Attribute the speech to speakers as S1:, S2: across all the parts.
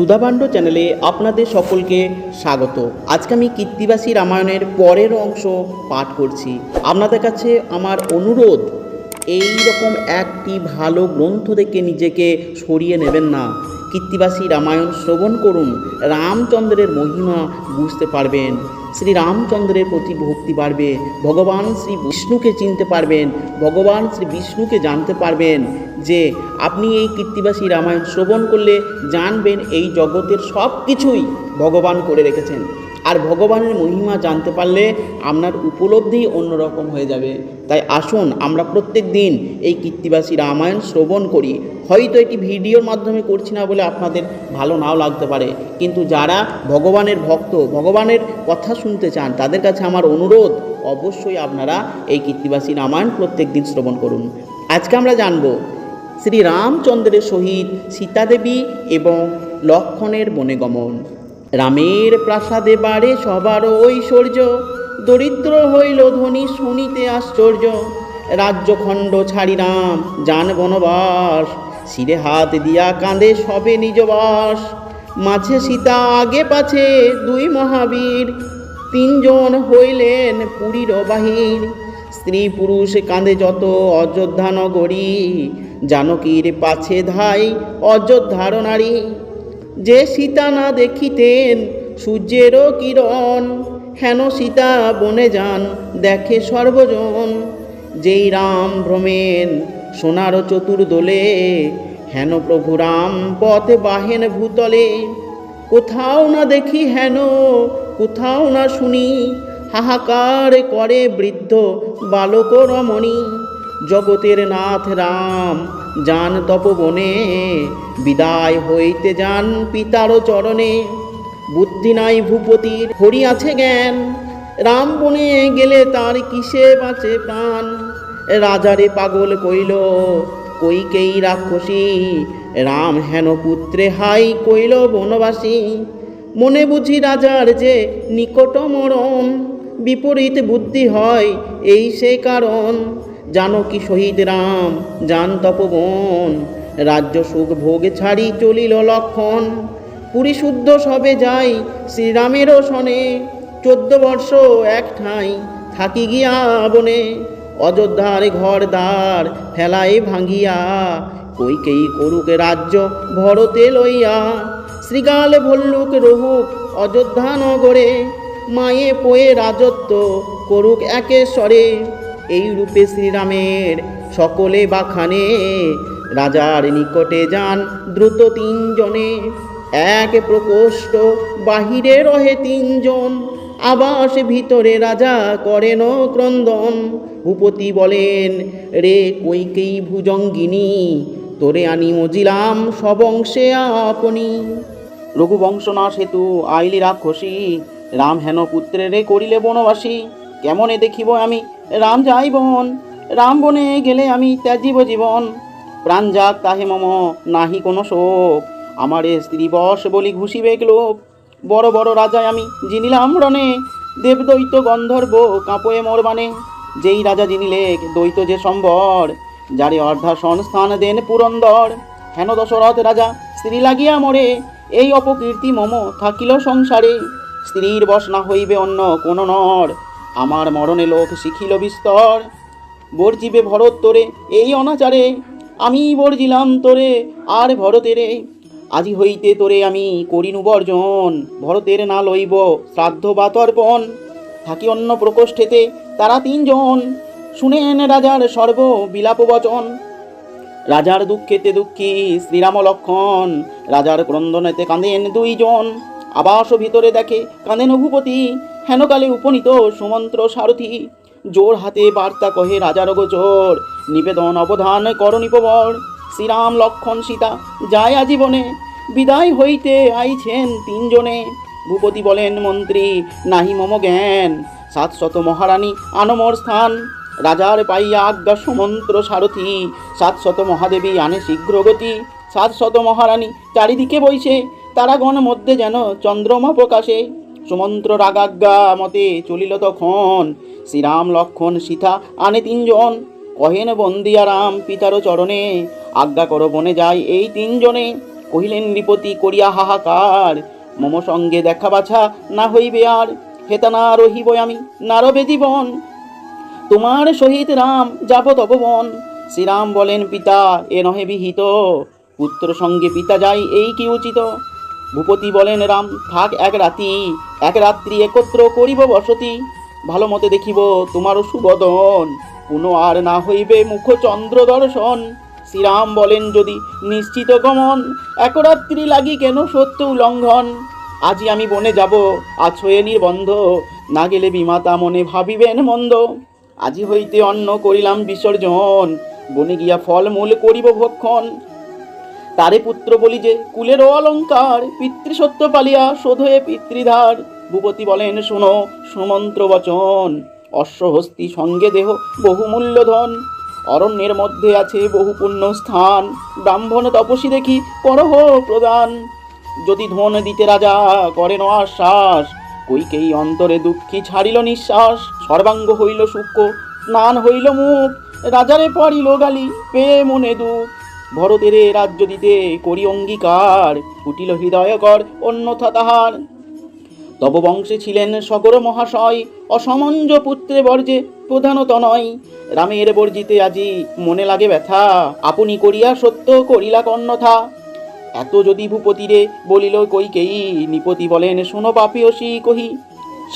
S1: সুধাভাণ্ড চ্যানেলে আপনাদের সকলকে স্বাগত। আজকে আমি কীর্তিবাসী রামায়ণের পরের অংশ পাঠ করছি। আপনাদের কাছে আমার অনুরোধ এই রকম একটি ভালো গ্রন্থ থেকে নিজেকে সরিয়ে নেবেন না। কীর্তিবাসী রামায়ণ শ্রবণ করুন, রামচন্দ্রের মহিমা বুঝতে পারবেন। শ্রী রামচন্দ্রের প্রতি ভক্তি বাড়বে। ভগবান শ্রী বিষ্ণুকে চিনতে পারবেন। ভগবান শ্রী বিষ্ণুকে জানতে পারবেন যে আপনি এই কীর্তিবাসী রামায়ণ শ্রবণ করলে জানবেন এই জগতের সব কিছুই ভগবান করে রেখেছেন। আর ভগবানের মহিমা জানতে পারলে আপনার উপলব্ধি অন্যরকম হয়ে যাবে। তাই আসুন আমরা প্রত্যেক দিন এই কীর্তিবাসী রামায়ণ শ্রবণ করি। হয়তো এটি ভিডিওর মাধ্যমে করছি না বলে আপনাদের ভালো নাও লাগতে পারে। কিন্তু যারা ভগবানের ভক্ত, ভগবানের কথা শুনতে চান, তাদের কাছে আমার অনুরোধ, অবশ্যই আপনারা এই কীর্তিবাসী রামায়ণ প্রত্যেক দিন শ্রবণ করুন। আজকে আমরা জানব শ্রী রামচন্দ্রের সহিত সীতাদেবী এবং লক্ষণের বনেগমন রামের প্রাসাদে বাড়ে সবার ঐশ্বর্য। দরিদ্র হইল ধনী শুনিতে আশ্চর্য। রাজ্যখণ্ড ছাড়ি রাম যান বনবাস। শিরে হাত দিয়া কাঁদে সবে নিজ বাস মাঝে সীতা, আগে পাছে দুই মহাবীর। তিনজন হইলেন পুরীর বাহির। স্ত্রী পুরুষ কাঁদে যত অযোধ্যা নগরী। জানকীর পাছে ধাই অযোধ্যার নারী। যে সীতা না দেখিতেন সূর্যেরও কিরণ, হেন সীতা বনে যান, দেখে সর্বজন। যেই রাম ভ্রমেন সোনার চতুর্দোলে, হেন প্রভু রাম পথে বাহেন ভূতলে। কোথাও না দেখি হেন, কোথাও না শুনি, হাহাকার করে বৃদ্ধ বালক রমণী। জগতের নাথ রাম। যান তপবনে, বিদায় হইতে যান পিতার চরণে। বুদ্ধি নাই ভূপতির হরি আছে জ্ঞান। রাম বনে গেলে তার কিসে বাঁচে প্রাণ? রাজারে পাগল কইল কইকেই রাক্ষসী? রাম হেন পুত্রে হাই কইল বনবাসী। মনে বুঝি রাজার যে নিকট মরণ, বিপরীত বুদ্ধি হয় এই সে কারণ। জানকী শহীদ রাম? যান তপবন। রাজ্য সুখ ভোগ ছাড়ি চলিল লক্ষণ। পুরী শুদ্ধ সবে যাই, শ্রীরামেরও শনে। চোদ্দ বর্ষ এক ঠাঁই, থাকি গিয়া বনে। অযোধ্যার ঘর দ্বার ফেলাই ভাঙ্গিয়া কইকেই করুক রাজ্য ভরতে লইয়া। শ্রীগাল ভল্লুক রহুক অযোধ্যা নগরে, মায়ে পোয়ে রাজত্ব করুক একেশ্বরে এই রূপে শ্রীরামের সকলে বাখানে। রাজার নিকটে যান দ্রুত তিনজনে। এক প্রকোষ্ঠ বাহিরে রহে তিনজন। আবাস ভিতরে রাজা করেন ক্রন্দন। ভূপতি বলেন, রে কৈকেই ভুজঙ্গিনী? তোরে আনি মজিলাম সবংশে আপনি। রঘুবংশ না সেতু আইলি রাক্ষসী। রাম হেন পুত্রে রে করিলে বনবাসী। কেমনে দেখিব আমি? রাম যাই বন রাম বনে গেলে আমি ত্যাজিব জীবন। প্রাণ যাক তাহে মম, নাহি কোনো শোক। আমারে স্ত্রী বশ বলি ঘুষিবে লোক বড় বড় রাজায় আমি জিনিলাম রণে। দেবদৈত গন্ধর্ব কাঁপয়ে মোর বানে যেই রাজা জিনিলে দ্বৈত যে সম্বর। যারে অর্ধাসন স্থান দেন পুরন্দর। হেন দশরথ রাজা, স্ত্রী লাগিয়া মরে। এই অপকীর্তি মম থাকিল সংসারে। স্ত্রীর বশ না হইবে অন্য কোন নর। আমার মরণে লোক শিখিল বিস্তর। বর্জিবে ভরত তোরে, এই অনাচারে। আমি বর্জিলাম তোরে, আর ভরতেরে আজি হইতে তোরে আমি করিনু বর্জন, ভরতের না লইব শ্রাদ্ধ বা তর্পণ। থাকি অন্য প্রকোষ্ঠেতে, তারা তিনজন। শুনেন রাজার সর্ব বিলাপ বচন। রাজার দুঃখেতে দুঃখী শ্রীরাম লক্ষণ, রাজার ক্রন্দনেতে কাঁদেন দুইজন। আবাস ভিতরে দেখে কাঁদেন ভূপতি। হেনকালে উপনীত সুমন্ত্র সারথি। জোর হাতে বার্তা কহে রাজার গোচর নিবেদন অবধান করণিপবর শ্রীরাম, লক্ষণ, সীতা যায় আজীবনে। বিদায় হইতে আইছেন তিনজনে। ভূপতি বলেন, মন্ত্রী, নাহি মম জ্ঞান। সাতশত মহারানী আনমর স্থান। রাজার পাইয়া আজ্ঞা সমন্ত্র সারথি। সাতশত মহাদেবী আনে শীঘ্র গতি। সাতশত মহারানী চারিদিকে বইছে। তারাগণ মধ্যে যেন চন্দ্রমা প্রকাশে। সুমন্ত্র রাগাজ্ঞা মতে চলিল তখন। শ্রীরাম, লক্ষণ, সীতা, আনে তিনজন। কহেন বন্দিয়া রাম পিতার চরণে, আজ্ঞা করো বনে যায় এই তিনজনে। কহিলেন নৃপতি করিয়া হাহাকার। মম সঙ্গে দেখা বাছা না হইবে আর। হেতা না রহিব আমি না নারবে জীবন। তোমার সহিত রাম যাব তব বন। শ্রীরাম বলেন, পিতা, এ নহে বিহিত। পুত্র সঙ্গে পিতা যাই, এই কি উচিত? ভূপতি বলেন, রাম, থাক এক রাতি, এক রাত্রি একত্র করিব বসতি। ভালো মতে দেখিব তোমারও সুবদন। পুনঃ আর না হইবে মুখ চন্দ্র দর্শন। শ্রীরাম বলেন, যদি নিশ্চিত গমন, এক রাত্রি লাগি কেন সত্য উল্লঙ্ঘন আজি আমি বনে যাব আছয়ে নির্বন্ধ। না গেলে বিমাতা মনে ভাবিবেন মন্দ। আজি হইতে অন্ন করিলাম বিসর্জন। বনে গিয়া ফল মূল করিব ভক্ষণ। তারে পুত্র বলি যে, কুলের অলঙ্কার পিতৃসত্য পালিয়া শোধ হয়ে পিতৃধার। ভূপতি বলেন, শোনো, সুমন্ত্র বচন। অশ্বহস্তি সঙ্গে দেহ বহুমূল্য ধন অরণ্যের মধ্যে আছে বহু পুণ্য স্থান। ব্রাহ্মণ তপসী দেখি করহ প্রদান। যদি ধন দিতে রাজা করেন আশ্বাস কইকেই অন্তরে দুঃখী ছাড়িল নিঃশ্বাস। সর্বাঙ্গ হইল সূক্ষ্ম স্নান হইল মুখ। রাজারে পড়িল গালি, পেয়ে মনে দুঃখ। ভরতের রাজ্য দিতে করি অঙ্গীকার ফুটিল হৃদয়কর অন্যথা তাহার। তব বংশে ছিলেন সগর মহাশয়, অসমঞ্জ পুত্রে বর্জে প্রধানত নয়। রামের বর্জিতে আজি মনে লাগে ব্যথা, আপনি করিয়া সত্য করিলা কন্যথা এত যদি ভূপতিরে বলিল কইকেই নিপতি বলেন, শোনো পাপিয়সী কহি।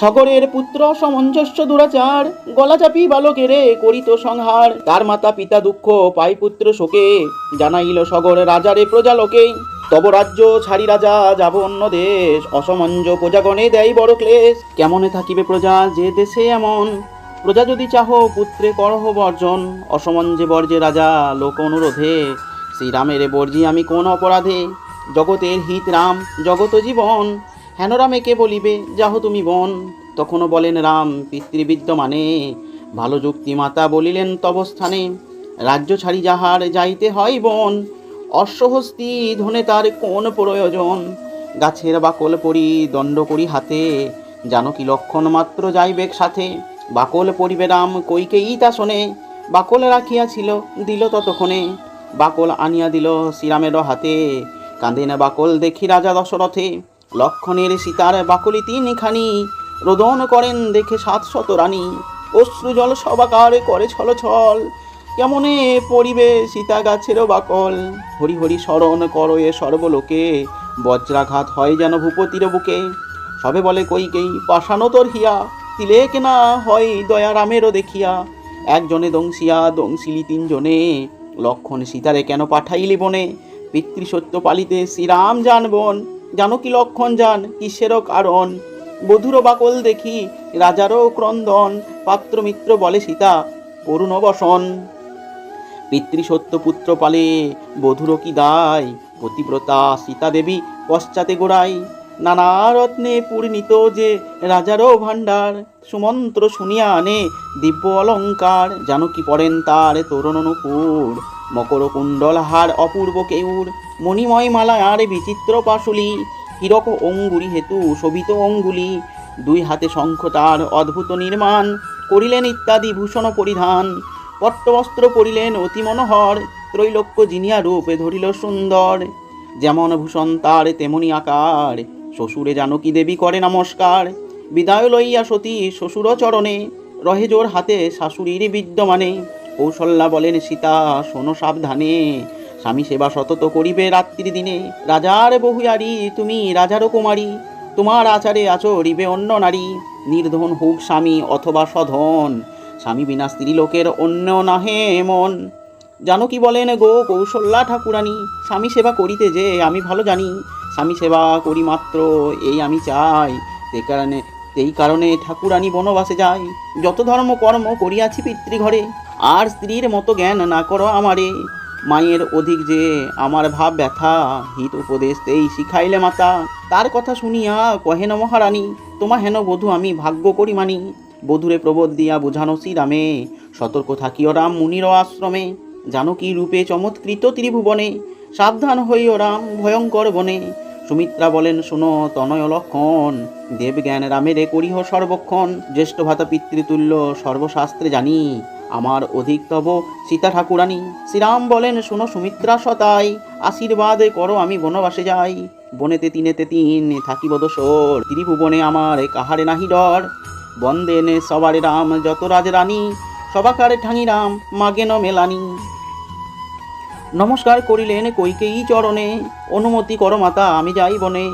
S1: সগরের পুত্র সমঞ্জস্য দুরাচার, গলা চাপি বালকেরে করিত সংহার। তার মাতা পিতা দুঃখ, পাই পুত্র শোকে, জানাইল সগর রাজারে প্রজালোকে তব রাজ্য ছাড়ি রাজা, যাব অন্য দেশ। অসমঞ্জ প্রজাগণে দেয় বড় ক্লেশ। কেমনে থাকিবে প্রজা যে দেশে এমন? প্রজা যদি চাহ, পুত্রে করহ বর্জন। অসমঞ্জে বর্জে রাজা, লোক অনুরোধে। শ্রীরামের বর্জি আমি কোন অপরাধে? জগতের হিত রাম, জগত জীবন। হেন রামে কে বলিবে, যাহ তুমি বন তখনও বলেন, রাম পিতৃবিদ্যমানে ভালো যুক্তি মাতা বলিলেন তবস্থানে, রাজ্য ছাড়ি যাহার যাইতে হয় বন, অশ্বহস্তি ধনে তার কোন প্রয়োজন? গাছের বাকল পরি, দণ্ড করি হাতে, জানো কি লক্ষণ মাত্র যাইবেক সাথে? বাকল পরিবে রাম কইকেই তা শোনে? বাকল রাখিয়াছিল, দিল ততক্ষণে। বাকল আনিয়া দিল শ্রীরামের হাতে, কাঁদেন বাকল দেখি রাজা দশরথে। লক্ষণের সীতার বাকলি তিনখানি রোদন করেন দেখে সাত শত রানী। অশ্রু জল সবাকার করে ছল ছল, কেমনে পরিবে সীতা গাছেরও বাকল? হরি হরি স্মরণ করো এ সর্বলোকে বজ্রাঘাত হয় যেন ভূপতির বুকে। সবে বলে কইকেই পাশানো তোর হিয়া, তিলেক না হয় দয়া রামেরও দেখিয়া। একজনে দংশিয়া, দংশিলি তিনজনে, লক্ষণ সীতারে কেন পাঠাইলি বনে? পিতৃসত্য পালিতে শ্রীরাম জানবন জানো কি লক্ষণ যান কিসেরও কারণ বধুর বাকল দেখি, রাজারও ক্রন্দন পাত্র মিত্র বলে সীতা করুণ বসন। পিতৃসত্য পুত্র পালে, বধুর কি দায়? পতিব্রতা সীতা দেবী পশ্চাতে গোড়াই। নানা রত্নে পূর্ণিত যে রাজারও ভাণ্ডার, সুমন্ত্র শুনিয়া আনে দিব্য অলঙ্কার। জানো কি পড়েন তার তরুণ অনুকূর মকর কুণ্ডল হার অপূর্ব কেউর মণিময় মালা আর বিচিত্র পাশুলি। হীরক অঙ্গুরি হেতু, শোভিত অঙ্গুলি। দুই হাতে শঙ্খ তার অদ্ভুত নির্মাণ, করিলেন ইত্যাদি ভূষণ পরিধান। পট্টবস্ত্র পরিলেন অতি মনোহর, ত্রৈলোক্য জিনিয়া রূপে ধরিল সুন্দর। যেমন ভূষণ তার, তেমনি আকার। শ্বশুরে জানকী দেবী করে নমস্কার। বিদায় লইয়া সতী শ্বশুর চরণে রহেজোর হাতে শাশুড়ির বিদ্যমানে। কৌশল্যা বলেন, সীতা, শোনো সাবধানে। স্বামী সেবা সতত করিবে রাত্রি দিনে। রাজার বহুয়ারি, তুমি রাজারও কুমারী। তোমার আচারে আচরিবে অন্য নারী। নির্ধন হোক স্বামী অথবা সধন স্বামী বিনা স্ত্রী লোকের অন্য নাহে মন। জানো কি বলেন গো কৌশল্যা ঠাকুরানী? স্বামী সেবা করিতে যে আমি ভালো জানি। স্বামী সেবা করি মাত্র, এই আমি চাই। সে কারণে এই কারণে ঠাকুরানী বনবাসে যাই যত ধর্ম কর্ম করিয়াছি পিতৃঘরে। আর স্ত্রীর মতো জ্ঞান না করো আমারে। মায়ের অধিক যে আমার ভাব ব্যথা, হিত উপদেশ এই শিখাইলে মাতা। তার কথা শুনিয়া কহেন মহারানী, তোমা হেন বধূ আমি ভাগ্য করি মানি। বধূরে প্রবোধ দিয়া বুঝানো শ্রীরামে, সতর্ক থাকিও রাম মুনির আশ্রমে। জানকী রূপে চমৎকৃত ত্রিভুবনে, সাবধান হইও রাম ভয়ঙ্কর বনে। সুমিত্রা বলেন, শোনো তনয় লক্ষণ, দেবজ্ঞান রামেরে করিহ সর্বক্ষণ। জ্যেষ্ঠ ভাতা পিতৃতুল্য সর্বশাস্ত্রে জানি। আমার অধিকতব সীতা ঠাকুরানী। শ্রীরাম বলেন, শোনো সুমিত্রা সতাই, আশীর্বাদ করো আমি বনবাসে যাই। বনেতে তিনেতে তিন, থাকিব দোসর ত্রিভুবনে আমার কাহারে নাহি ডর। বন্দেন সবারে রাম, যত রাজ রানী, সবাকারে ঠাঙি রাম মাগেন মেলানি। নমস্কার করিলেন কৈকেয়ী চরণে, অনুমতি কর মাতা, আমি যাই বনে।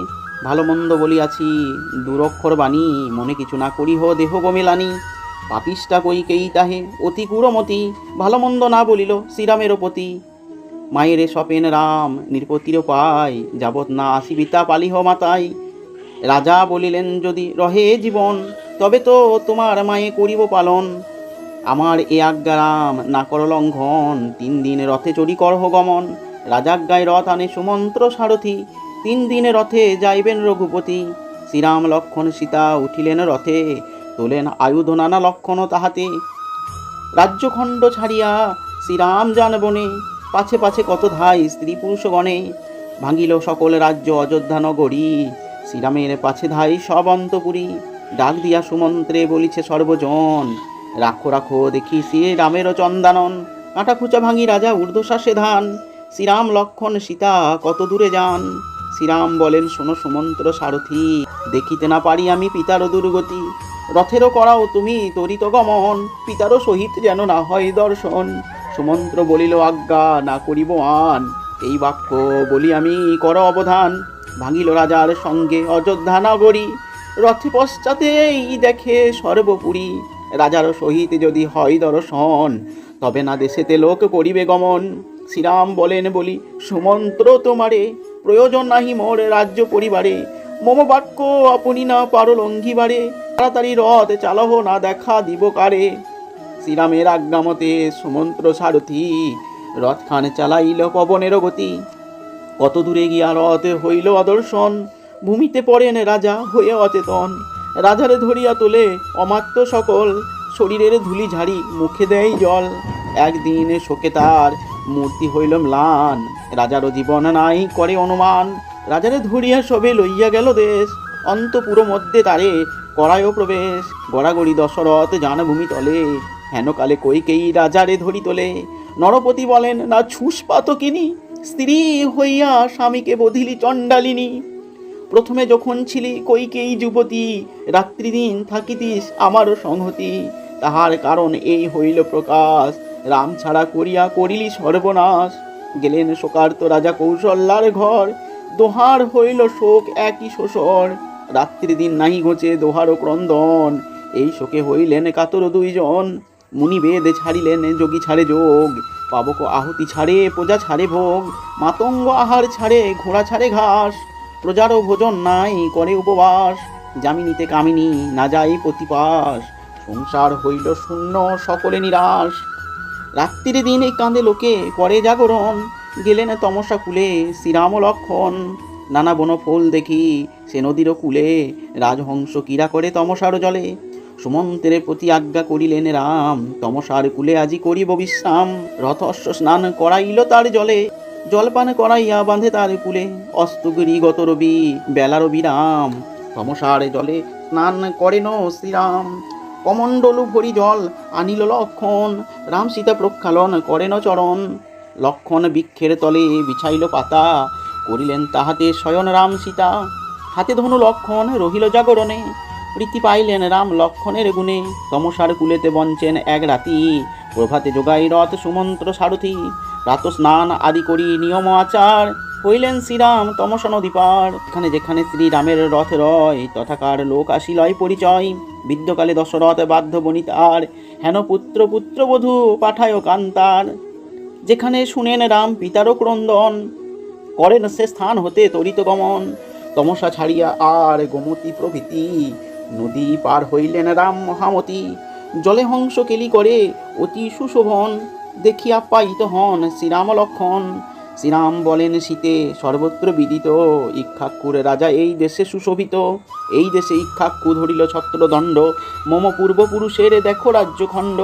S1: ভালো মন্দ বলিয়াছি, দুরক্ষর বাণী, মনে কিছু না করিহ দেহ গমেলানি পাপিষ্টা কৈকেয়ী তাহে অতি কুরমতি ভালো মন্দ না বলিল শ্রীরামের পতি। মায়েরে সপেন রাম নির্পতির পায়, যাবৎ না আসিবিতা পালিহ মাতাই রাজা বলিলেন, যদি রহে জীবন, তবে তো তোমার মায়ে করিব পালন। আমার এ আজ্ঞা রাম, না কর লঙ্ঘন, তিন দিন রথে চড়ি করহ গমন। রাজাজ্ঞায় রথ আনে সুমন্ত্র সারথি, তিন দিনে রথে যাইবেন রঘুপতি। শ্রীরাম লক্ষণ সীতা উঠিলেন রথে তোলেন আয়ুধ নানা লক্ষণ তাহাতে। রাজ্যখণ্ড ছাড়িয়া শ্রীরাম যান বনে। পাছে পাছে কত ধাই স্ত্রী পুরুষ গণে। ভাঙিল সকল রাজ্য অযোধ্যা নগরী। শ্রীরামের পাছে ধাই সব অন্তপুরী। ডাক দিয়া সুমন্ত্রে বলিছে সর্বজন, রাখো রাখো, দেখি শ্রী রামের চন্দানন। কাঁটা খুচা ভাঙি রাজা ঊর্ধ্বশ্বাসে ধান। শ্রীরাম লক্ষণ সীতা কত দূরে যান? শ্রীরাম বলেন, শোনো সুমন্ত্র সারথি, দেখিতে না পারি আমি পিতারও দুর্গতি। রথেরও করাও তুমি তরিত গমন, পিতারও সহিত যেন না হয় দর্শন। সুমন্ত্র বলিল, আজ্ঞা, না করিব আন। এই বাক্য বলি আমি, কর অবধান। ভাঙিল রাজার সঙ্গে অযোধ্যা নগরী। রথে পশ্চাতেই দেখে সর্বপুরী রাজার সহিত যদি হয় দর্শন, তবে না দেশেতে লোক করিবে গমন। শ্রীরাম বলেন, বলি, সুমন্ত্র তোমারে প্রয়োজন নাহি মোর রাজ্য পরিবারে। মম বাক্য আপনি না পারো লঙ্ঘিবারে। তাড়াতাড়ি রথ চালহ না দেখা দিব কারে। শ্রীরামের আজ্ঞামতে সুমন্ত্র সারথি, রথখান চালাইল পবনের গতি। কত দূরে গিয়া রথ হইল আদর্শন, ভূমিতে পড়েন রাজা হয়ে অচেতন। রাজারে ধরিয়া তোলে অমাত্য সকল, শরীরের ধুলি ঝাড়ি মুখে দেয় জল। একদিন শোকে তার মূর্তি হইল ম্লান রাজারও জীবন নাই করে অনুমান। রাজারে ধরিয়া সবে লইয়া গেল দেশ। অন্তপুর মধ্যে তারে করায় প্রবেশ। গড়াগড়ি দশরথ জান ভূমি তলে হেনকালে কৈকেয়ী রাজারে ধরি তোলে? নরপতি বলেন, না ছুস পাতকিনী। স্ত্রী হইয়া স্বামীকে বধিলি চণ্ডালিনী। প্রথমে যখন ছিলি কৈকেয়ী যুবতী, রাত্রিদিন থাকিতিস আমারও সংহতি। তাহার কারণ এই হইল প্রকাশ। রাম ছাড়া করিয়া করিলি সর্বনাশ। গেলেন শোকার্ত রাজা কৌশল্যার ঘর। দোহার হইল শোক একই শোষর রাত্রি দিন নাহি ঘোচে দোহারও ক্রন্দন। এই শোকে হইলেন কাতর দুইজন। মুনি বেদ ছাড়িলেন যোগী ছাড়ে যোগ। পাবক আহুতি ছাড়ে, প্রজা ছাড়ে ভোগ। মাতঙ্গ আহার ছাড়ে, ঘোড়া ছাড়ে ঘাস। প্রজারও ভোজন নাই, করে উপবাস। যামিনীতে কামিনী, না যাই প্রতিপাস সংসার হইল শূন্য, সকলে নিরাশ। রাত্রিরে দিনে কাঁদে লোকে করে জাগরণ। গেলে না তমসা কুলে শ্রীরাম লক্ষণ। নানা বন ফুল দেখি সে নদীরও কুলে। রাজহংস ক্রীড়া করে তমসার জলে। সুমন্তের প্রতি আজ্ঞা করিলেন রাম, তমসার কুলে আজি করিব বিশ্রাম। রথস্ব স্নান করাইল তার জলে। জলপান করাইয়া বাঁধে তার কুলে। অস্তগিরি গত রবি, বেলার বিরাম। তমসার জলে স্নান করেন শ্রীরাম। কমণ্ডলু ভরি জল আনিল লক্ষণ। রাম সীতা প্রক্ষালন করেন চরণ। লক্ষণ বৃক্ষের তলে বিছাইল পাতা। করিলেন তাহাতে শয়ন রাম সীতা। হাতে ধনু লক্ষণ রহিল জাগরণে। প্রীতি পাইলেন রাম লক্ষণের গুণে। তমসার কুলেতে বঞ্চেন এক রাতি। প্রভাতে যোগাই রথ সুমন্ত্র সারথি। রাত স্নান আদি করি নিয়ম আচার। হইলেন শ্রীরাম তমসা নদী পার। এখানে যেখানে শ্রীরামের রথ রয়, তথাকার লোক আসিলয় পরিচয়। বিদ্যকালে দশরথ বাধ্য বনিতার, হেন পুত্র পুত্রবধূ পাঠায় কান্তার। যেখানে শুনেন রাম পিতারও ক্রন্দন, করেন সে স্থান হতে তরিত গমন। তমসা ছাড়িয়া আর গোমতী প্রভৃতি, নদী পার হইলেন রাম মহামতি। জলে হংস কেলি করে অতি সুশোভন, দেখিয়া পাইত হন শ্রীরাম লক্ষণ শ্রীরাম বলেন শীতে সর্বত্র বিদিত, ইক্ষাক্ষুর রাজা এই দেশে সুশোভিত। এই দেশে ইক্ষাক্ষু ধরিল ছত্রদণ্ড। মম পূর্বপুরুষের দেখো রাজ্যখণ্ড।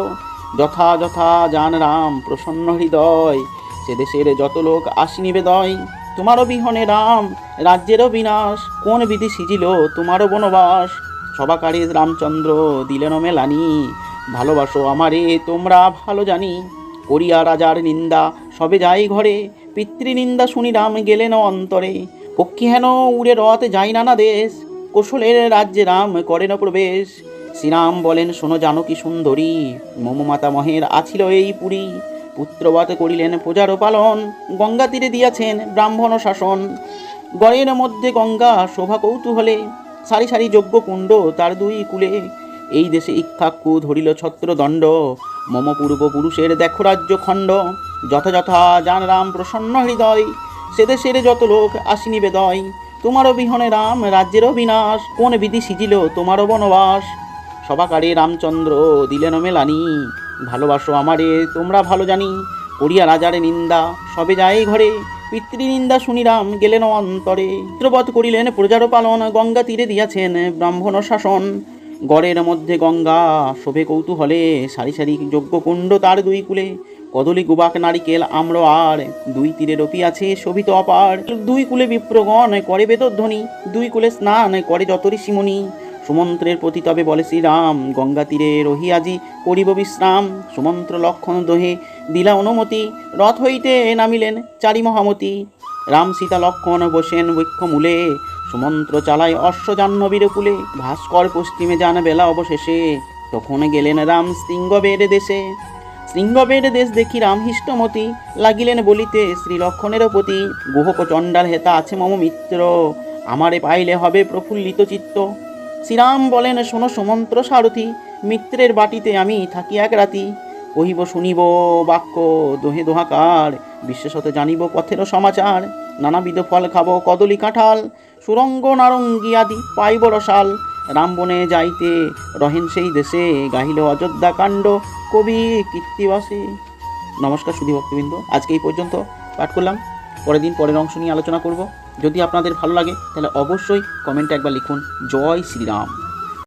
S1: যথা যথা, জান রাম, প্রসন্ন হৃদয়। সে দেশের যত লোক আসি নিবেদয় তোমারও বিহনে রাম, রাজ্যেরও বিনাশ। কোন বিধি সিজিল তোমারও বনবাস? সবাকারে রামচন্দ্র দিলেন মেলানি, ভালোবাসো আমারে, তোমরা ভালো জানি। করিয়া রাজার নিন্দা সবে যাই ঘরে, পিতৃনিন্দা শুনি রাম গেলেন অন্তরে। পক্ষী হেন উড়ে রথ যাই নানা দেশ, কৌশলের রাজ্যে রাম করেন প্রবেশ। শ্রীরাম বলেন, শোনো জানকী সুন্দরী মম মাতামহের আছিল এই পুরী। পুত্রবত করিলেন প্রজার পালন, গঙ্গা তীরে দিয়াছেন ব্রাহ্মণ শাসন। গড়ের মধ্যে গঙ্গা শোভা কৌতূহলে, সারি সারি যজ্ঞ কুণ্ড তার দুই কুলে। এই দেশে ইক্ষাক্কু ধরিল ছত্রদণ্ড মম পূর্বপুরুষের দেখো রাজ্য খণ্ড। যথাযথা জান রাম প্রসন্ন হৃদয়, সে দেশের যত লোক আসিনি বেদয়, তোমারও বিহনে রাম রাজ্যেরও বিনাশ কোন বিধি সিজিল তোমারও বনবাস। সভাকারে রামচন্দ্র দিলেন মেলানি, ভালোবাসো আমারে, তোমরা ভালো জানি, করিয়া রাজারে নিন্দা, সবে যায় ঘরে পিতৃ পিতৃনিন্দা শুনিরাম গেলেন অন্তরে। চিত্রবধ করিলেন প্রজার পালন, গঙ্গা তীরে দিয়াছেন ব্রাহ্মণ শাসন। গড়ের মধ্যে গঙ্গা, শোভে কৌতূহলে, সারি সারি যজ্ঞকুণ্ড তার দুই কুলে, কদলি গুবাক, নারিকেল, আম্র আর, দুই তীরে রপি আছে শোভিত অপার। দুই কুলে বিপ্রগণ করে বেদধ্বনি, দুই কুলে স্নান করে যত ঋষিমণি সুমন্ত্রের প্রতি তবে বলে শ্রীরাম, গঙ্গা তীরে রহিয়াজি করিব বিশ্রাম। সুমন্ত্র লক্ষণ দোহে দিলা অনুমতি, রথ হইতে নামিলেন চারি মহামতি। রাম সীতা লক্ষণ বসেন বৃক্ষমূলে সুমন্ত্র চালায় অশ্ব জাহ্নবীর কুলে। ভাস্কর পশ্চিমে যান বেলা অবশেষে। তখন গেলেন রাম শৃঙ্গবের দেশে। শৃঙ্গবের দেশ দেখি রাম হিষ্টমতি লাগিলেন বলিতে, শ্রীলক্ষণের প্রতি গুহক চণ্ডাল হেতা আছে মম মিত্র। আমারে পাইলে হবে প্রফুল্লিত চিত্ত। শ্রীরাম বলেন, শোনো সুমন্ত্র সারথি, মিত্রের বাটিতে আমি থাকি এক রাতি। কহিব, শুনিব বাক্য, দোহে দোহাকার। বিশেষত জানিব পথের সমাচার। নানাবিধ ফল খাব কদলি কাঁঠাল। সুরঙ্গ নারঙ্গি আদি পাইব রসাল রামবনে যাইতে রহেন সেই দেশে, গাহিল অযোধ্যা কাণ্ড, কবি, কীর্তিবাসী। নমস্কার সুধী ভক্তবৃন্দ, আজকে এই পর্যন্ত পাঠ করলাম। পরের দিন পরের অংশ নিয়ে আলোচনা করব। যদি আপনাদের ভালো লাগে, তাহলে অবশ্যই কমেন্টে একবার লিখুন, জয় শ্রীরাম।